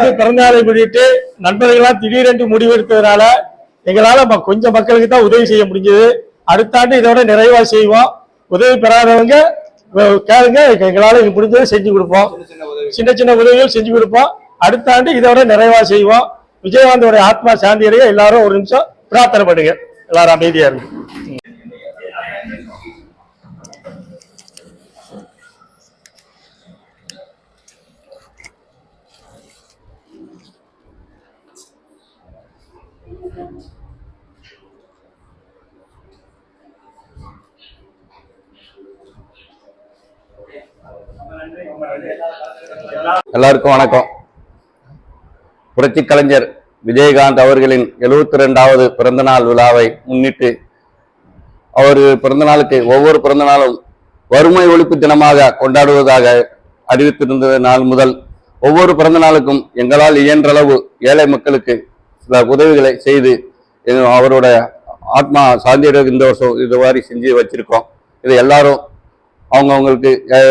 விஜயகாந்த் பிறந்தநாளை முன்னிட்டு நண்பர்கள்லாம் திடீரென்று முடிவெடுத்ததுனால எங்களால ம- கொஞ்சம் மக்களுக்கு தான் உதவி செய்ய முடிஞ்சது. அடுத்த ஆண்டு இதோட நிறைவா செய்வோம். உதவி பெறாதவங்க கேளுங்க. எங்களால இது முடிஞ்சதை செஞ்சு கொடுப்போம். சின்ன சின்ன உதவிகள் செஞ்சு கொடுப்போம். அடுத்த ஆண்டு இதோட நிறைவா செய்வோம். விஜயகாந்தோட ஆத்மா சாந்தி அடைய எல்லாரும் ஒரு நிமிஷம் பிரார்த்தனை பண்ணுங்க. எல்லாரும் அமைதியா இருக்கு எல்லாருக்கும் வணக்கம். புரட்சி கலைஞர் விஜயகாந்த் அவர்களின் எழுபத்தி ரெண்டாவது பிறந்தநாள் விழாவை முன்னிட்டு அவர் பிறந்த நாளுக்கு ஒவ்வொரு பிறந்த நாளும் வறுமை ஒழிப்பு தினமாக கொண்டாடுவதாக அறிவித்திருந்த நாள் முதல். ஒவ்வொரு பிறந்த நாளுக்கும் எங்களால் இயன்றளவு ஏழை மக்களுக்கு சில உதவிகளை செய்து அவரோட ஆத்மா சாந்தியோட இந்த வருஷம் இது மாதிரி செஞ்சு வச்சிருக்கோம். இதை எல்லாரும் அவங்க அவங்களுக்கு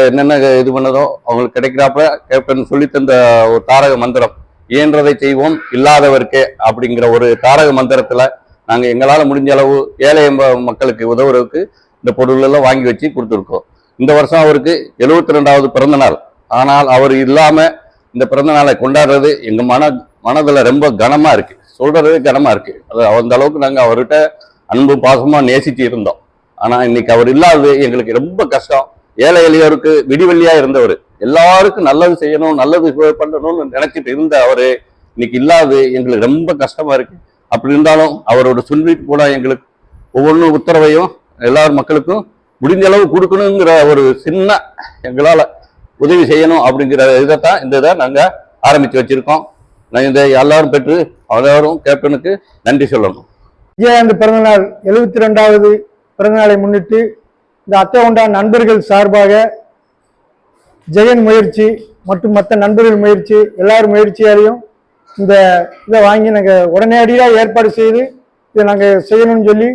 என்னென்ன இது பண்ணதோ அவங்களுக்கு கிடைக்கிறாப்ப கேப்டன் சொல்லி தந்த ஒரு தாரக மந்திரம் இயன்றதை செய்வோம் இல்லாதவர்க்கே அப்படிங்கிற ஒரு தாரக மந்திரத்துல நாங்க எங்களால முடிஞ்ச அளவு ஏழை மக்களுக்கு உதவுறதுக்கு இந்த பொருள் எல்லாம் வாங்கி வச்சு கொடுத்துருக்கோம். இந்த வருஷம் அவருக்கு எழுபத்தி ரெண்டாவது பிறந்த நாள். ஆனால் அவர் இல்லாம இந்த பிறந்த நாளை கொண்டாடுறது எங்க மன மனதுல ரொம்ப கனமா இருக்கு. சொல்றது கனமா இருக்கு. அது அந்த அளவுக்கு நாங்க அவர்கிட்ட அன்பு பாசமா நேசிச்சு இருந்தோம். ஆனால் இன்னைக்கு அவர் இல்லாதது எங்களுக்கு ரொம்ப கஷ்டம். ஏழை எளியோருக்கு விடிவெள்ளியா இருந்தவர். எல்லாருக்கும் நல்லது செய்யணும் நல்லது பண்ணணும்னு நினைச்சிட்டு இருந்த அவரு இன்னைக்கு இல்லாது எங்களுக்கு ரொம்ப கஷ்டமா இருக்கு. அப்படி இருந்தாலும் அவரோட சொல்லிட்டு கூட எங்களுக்கு ஒவ்வொன்றும் உத்தரவையும் எல்லார் மக்களுக்கும் முடிஞ்ச அளவு கொடுக்கணுங்கிற ஒரு சின்ன எங்களால் உதவி செய்யணும் அப்படிங்கிற இதைத்தான் இந்த இதை நாங்கள் ஆரம்பித்து வச்சிருக்கோம். நான் இந்த எல்லாரும் பெற்று எல்லாரும் கேப்டனுக்கு நன்றி சொல்லணும். விஜயகாந்த் பிறந்தநாள் எழுபத்தி ரெண்டாவது பிறந்தநாளை முன்னிட்டு இந்த அத்தை உண்டா நண்பர்கள் சார்பாக ஜெயன் முயற்சி மற்றும் மற்ற நண்பர்கள் முயற்சி எல்லார் முயற்சியாலையும் இந்த இதை வாங்கி நாங்கள் உடனடியாக ஏற்பாடு செய்து இதை நாங்கள் செய்யணும்னு சொல்லி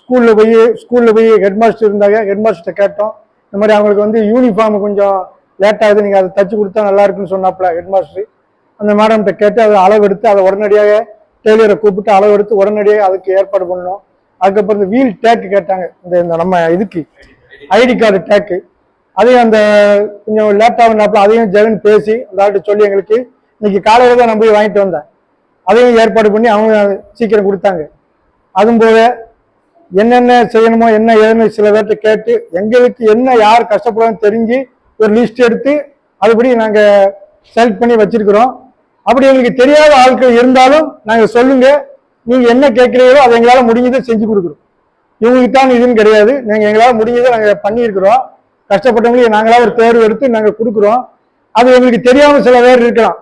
ஸ்கூலில் போய் ஸ்கூலில் போய் ஹெட் மாஸ்டர் இருந்தாங்க. ஹெட் மாஸ்டர்கிட்ட கேட்டோம். இந்த மாதிரி அவங்களுக்கு வந்து யூனிஃபார்ம் கொஞ்சம் லேட் ஆகுது. நீங்கள் அதை தச்சு கொடுத்தா நல்லா இருக்குன்னு சொன்னாப்புல ஹெட் மாஸ்டர் அந்த மேடம்கிட்ட கேட்டு அதை அளவெடுத்து அதை உடனடியாக டெய்லரை கூப்பிட்டு அளவெடுத்து உடனடியாக அதுக்கு ஏற்பாடு பண்ணோம் அதுக்கப்புறம் இந்த வீல் டேக்கு கேட்டாங்க. இந்த இந்த நம்ம இதுக்கு ஐடி கார்டு டேக்கு அதையும் அந்த கொஞ்சம் லேட்டாக வந்தாப்புல அதையும் ஜெகன் பேசி அந்த ஆள்கிட்ட சொல்லி எங்களுக்கு இன்னைக்கு காலையில் தான் நான் போய் வாங்கிட்டு வந்தேன். அதையும் ஏற்பாடு பண்ணி அவங்க சீக்கிரம் கொடுத்தாங்க. அதுவும் போக என்னென்ன செய்யணுமோ என்ன ஏதுன்னு சில பேர்கிட்ட கேட்டு எங்களுக்கு என்ன யார் கஷ்டப்படுறோன்னு தெரிஞ்சு ஒரு லிஸ்ட் எடுத்து அதுபடி நாங்கள் செலக்ட் பண்ணி வச்சிருக்கிறோம். அப்படி எங்களுக்கு தெரியாத ஆட்கள் இருந்தாலும் நாங்கள் சொல்லுங்கள் நீங்க என்ன கேட்குறீங்களோ அதை எங்களால் முடிஞ்சதை செஞ்சு கொடுக்குறோம் இவங்களுக்கு தான் இதுன்னு கிடையாது. நாங்கள் எங்களால் முடிஞ்சதை நாங்கள் பண்ணியிருக்கிறோம். கஷ்டப்பட்டவங்களுக்கு நாங்களா ஒரு தேர்வு எடுத்து நாங்கள் கொடுக்குறோம். அது எங்களுக்கு தெரியாம சில பேர் இருக்கலாம்.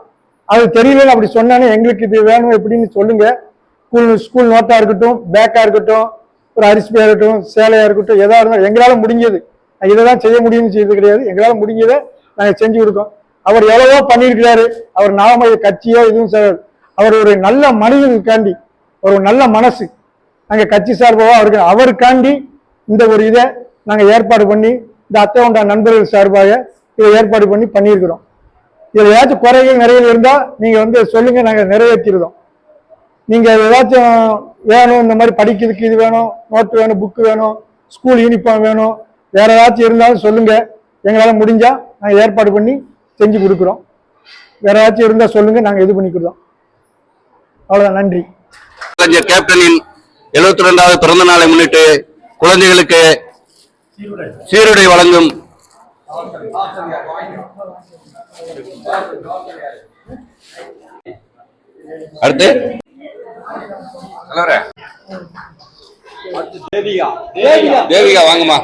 அது தெரியலன்னு அப்படி சொன்னானே எங்களுக்கு இது வேணும் எப்படின்னு சொல்லுங்க. ஸ்கூல் ஸ்கூல் நோட்டா இருக்கட்டும் பேக்கா இருக்கட்டும் ஒரு அரிசியாக இருக்கட்டும் சேலையா இருக்கட்டும் எதா இருந்தாலும் எங்களால முடிஞ்சது. நான் இதை தான் செய்ய முடியும்னு செய்யறது கிடையாது. எங்களால முடிஞ்சதை நாங்க செஞ்சு கொடுக்கோம் அவர் எவ்வளவோ பண்ணியிருக்கிறாரு. அவர் நாம கட்சியோ இதுவும் செய்யாது. அவர் ஒரு நல்ல மனிதனுக்காண்டி ஒரு நல்ல மனசு. நாங்கள் கட்சி சார்பாக அவருக்கு அவருக்காண்டி இந்த ஒரு இதை நாங்கள் ஏற்பாடு பண்ணி இந்த அத்தை உண்டா நண்பர்கள் சார்பாக இதை ஏற்பாடு பண்ணி பண்ணியிருக்கிறோம். இதில் ஏதாச்சும் குறைகள் நிறைய இருந்தால் நீங்கள் வந்து சொல்லுங்கள் நாங்கள் நிறைவேற்றிருந்தோம் நீங்கள் ஏதாச்சும் வேணும் இந்த மாதிரி படிக்கிறதுக்கு இது வேணும் நோட்டு வேணும் புக்கு வேணும் ஸ்கூல் யூனிஃபார்ம் வேணும் வேற ஏதாச்சும் இருந்தாலும் சொல்லுங்கள் எங்களால் முடிஞ்சால் நாங்கள் ஏற்பாடு பண்ணி செஞ்சு கொடுக்குறோம். வேற ஏதாச்சும் இருந்தால் சொல்லுங்கள் நாங்கள் இது பண்ணிக்கிறோம். அவ்வளோதான் நன்றி. கலைஞர் கேப்டனின் எழுபத்தி ரெண்டாவது பிறந்த நாளை முன்னிட்டு குழந்தைகளுக்கு சீருடை வழங்கும் அடுத்து? தேவிகா. வாங்கம்மா.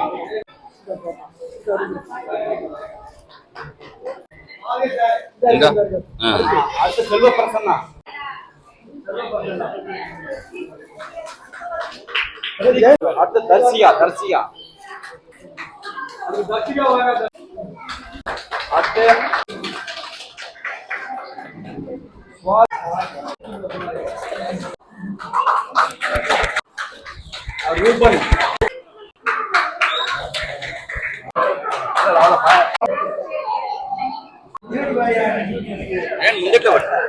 இந்தா. ஆ. अर्थ दर्शिया। दर्शिया अर्थ रूपन ಮುಂದಕ್ಕೆ ಬರ್ತಾರೆ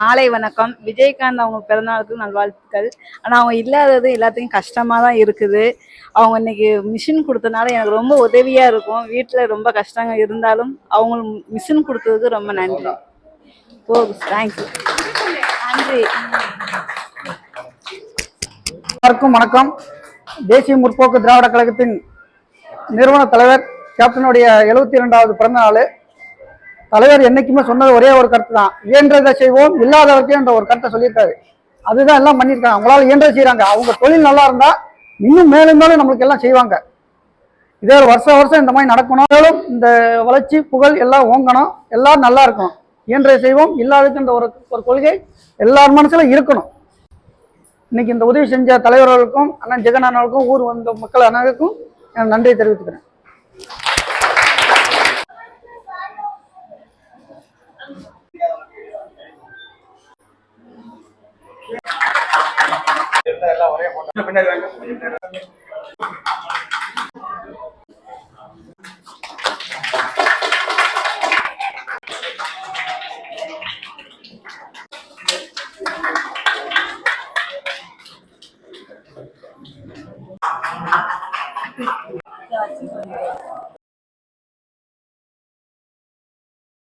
மாலை வணக்கம். விஜயகாந்த் அவங்க பிறந்தநாளுக்கு நல்வாழ்த்துக்கள் ஆனால் அவங்க இல்லாதது எல்லாத்துக்கும் கஷ்டமாக தான் இருக்குது. அவங்க இன்னைக்கு மிஷின் கொடுத்தனால எனக்கு ரொம்ப உதவியாக இருக்கும். வீட்டில் ரொம்ப கஷ்டங்கள் இருந்தாலும் அவங்க மிஷின் கொடுத்ததுக்கு ரொம்ப நன்றி. போதும். தேங்க்யூ நன்றி. எல்லாருக்கும் வணக்கம். தேசிய முற்போக்கு திராவிட கழகத்தின் நிறுவன தலைவர் கேப்டனுடைய எழுபத்தி இரண்டாவது பிறந்த நாள் தலைவர் என்னைக்குமே சொன்னது ஒரே ஒரு கருத்து தான் இயன்றதை செய்வோம் இல்லாதவர்க்கே என்ற ஒரு கருத்தை சொல்லியிருக்காரு. அதுதான் எல்லாம் பண்ணியிருக்காங்க. அவங்களால இயன்றதை செய்கிறாங்க அவங்க தொழில் நல்லா இருந்தால் இன்னும் மேலும் மேலும் நம்மளுக்கு எல்லாம் செய்வாங்க. இதே ஒரு வருஷம் வருஷம் இந்த மாதிரி நடக்கணும். மேலும் இந்த வளர்ச்சி புகழ் எல்லாம் ஓங்கணும். எல்லாரும் நல்லா இருக்கணும். இயன்றதை செய்வோம் இல்லாததுன்ற ஒரு ஒரு கொள்கை எல்லார் மனசில் இருக்கணும். இன்னைக்கு இந்த உதவி செஞ்ச தலைவர்களுக்கும் அண்ணன் ஜெகன் அண்ணனுக்கும் ஊர் வந்த மக்கள் அனைவருக்கும் நன்றியை தெரிவித்துக்கிறேன். Sebenarnya.